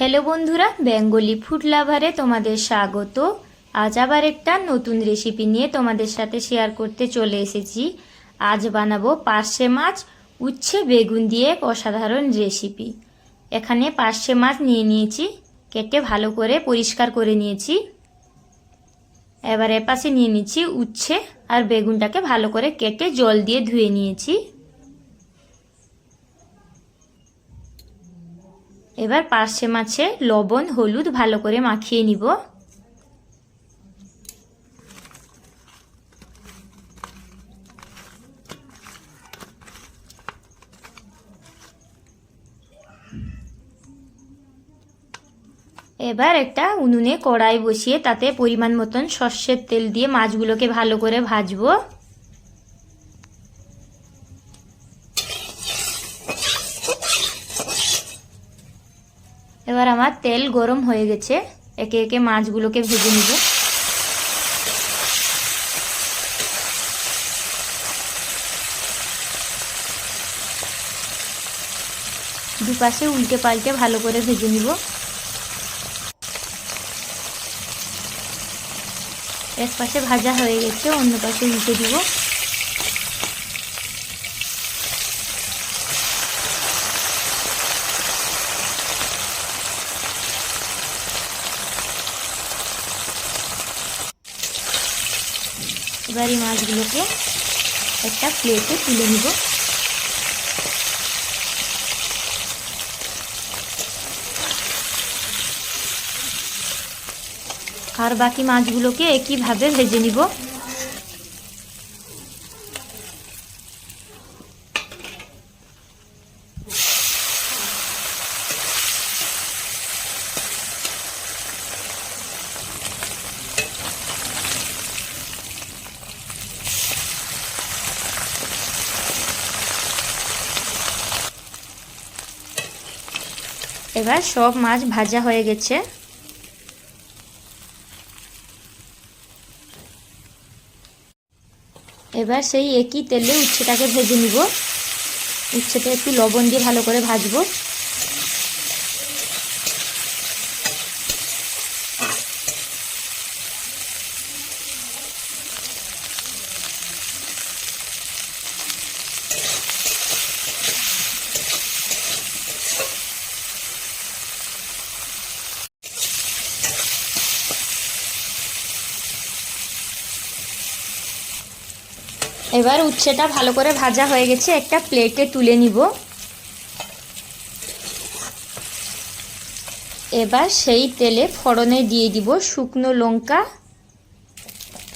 Hello বন্ধুরা, Bengali food লাভারে তোমাদের স্বাগত। আজ আবার একটা নতুন রেসিপি নিয়ে তোমাদের সাথে শেয়ার করতে চলে এসেছি। আজ বানাবো পার্শে মাছ, উচ্ছে, বেগুন দিয়ে এক অসাধারণ রেসিপি এখানে পার্শে মাছ নিয়ে নিয়েছি, কেটে ভালো করে পরিষ্কার করে নিয়েছি। এবার এপাশে নিয়ে নিচ্ছি উচ্ছে আর বেগুনটাকে ভালো করে কেটে জল দিয়ে ধুয়ে নিয়েছি। এবার পার্শে মাছে লবণ, হলুদ ভালো করে মাখিয়ে নিব। এবার একটা উনুনে কড়াই বসিয়ে তাতে পরিমাণ মতন সর্ষের তেল দিয়ে মাছগুলোকে ভালো করে ভাজবো। এবার আমার তেল গরম হয়ে গেছে। একে একে মাছগুলোকে ভেজে নিব। দুপাশে উল্টে পাল্টে ভালো করে ভেজে নিব। এক পাশে ভাজা হয়ে গেছে, অন্য পাশে উল্টে দিব। এবার এই মাছগুলোকে একটা প্লেটে তুলে নিব। আর বাকি মাছগুলোকে একইভাবে ভেজে নিব। এবার সব মাছ ভাজা হয়ে গেছে। এবার সেই একই তেলে উচ্ছেটাকে ভেজে নিব। উচ্ছেটা একটু লবণ দিয়ে ভালো করে ভাজবো। এবার উচ্ছেটা ভালো করে ভাজা হয়ে গেছে, একটা প্লেটে তুলে নিব। এবার সেই তেলে ফোড়নে দিয়ে দিব শুকনো লঙ্কা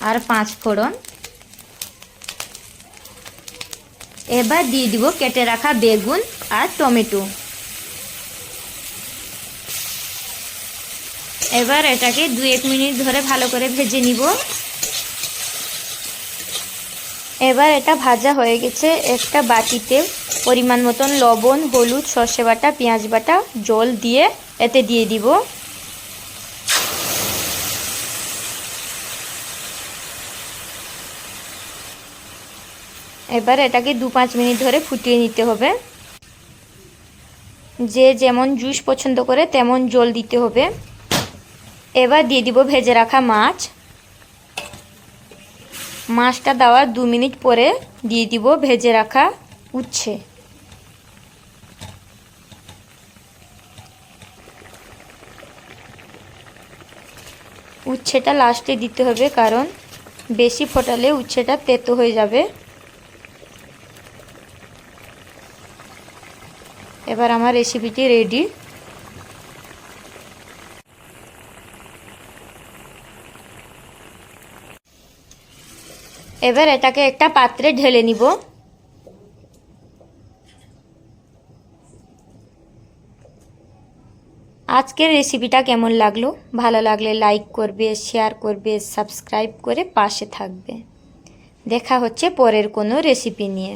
আর পাঁচ ফোড়ন। এবার দিয়ে দিব কেটে রাখা বেগুন আর টমেটো। এবার এটাকে দু এক মিনিট ধরে ভালো করে ভেজে নিব। এবার এটা ভাজা হয়ে গেছে একটা বাটিতে পরিমাণ মতন লবণ, হলুদ, সর্ষে বাটা, পেঁয়াজ বাটা, জল দিয়ে এতে দিয়ে দিব। এবার এটাকে দু পাঁচ মিনিট ধরে ফুটিয়ে নিতে হবে। যে যেমন জুস পছন্দ করে তেমন জল দিতে হবে। এবার দিয়ে দিব ভেজে রাখা মাছ। মাছটা দেওয়ার দু মিনিট পরে দিয়ে দিব ভেজে রাখা উচ্ছে। উচ্ছেটা লাস্টে দিতে হবে কারণ বেশি ফোটালে উচ্ছেটা তেতো হয়ে যাবে। এবার আমার রেসিপিটি রেডি এবার এটাকে একটা পাত্রে ঢেলে নিব। আজকের রেসিপিটা কেমন লাগল? ভালো লাগলে লাইক করবে, শেয়ার করবে, সাবস্ক্রাইব করে পাশে থাকবে। দেখা হচ্ছে পরের কোনো রেসিপি নিয়ে।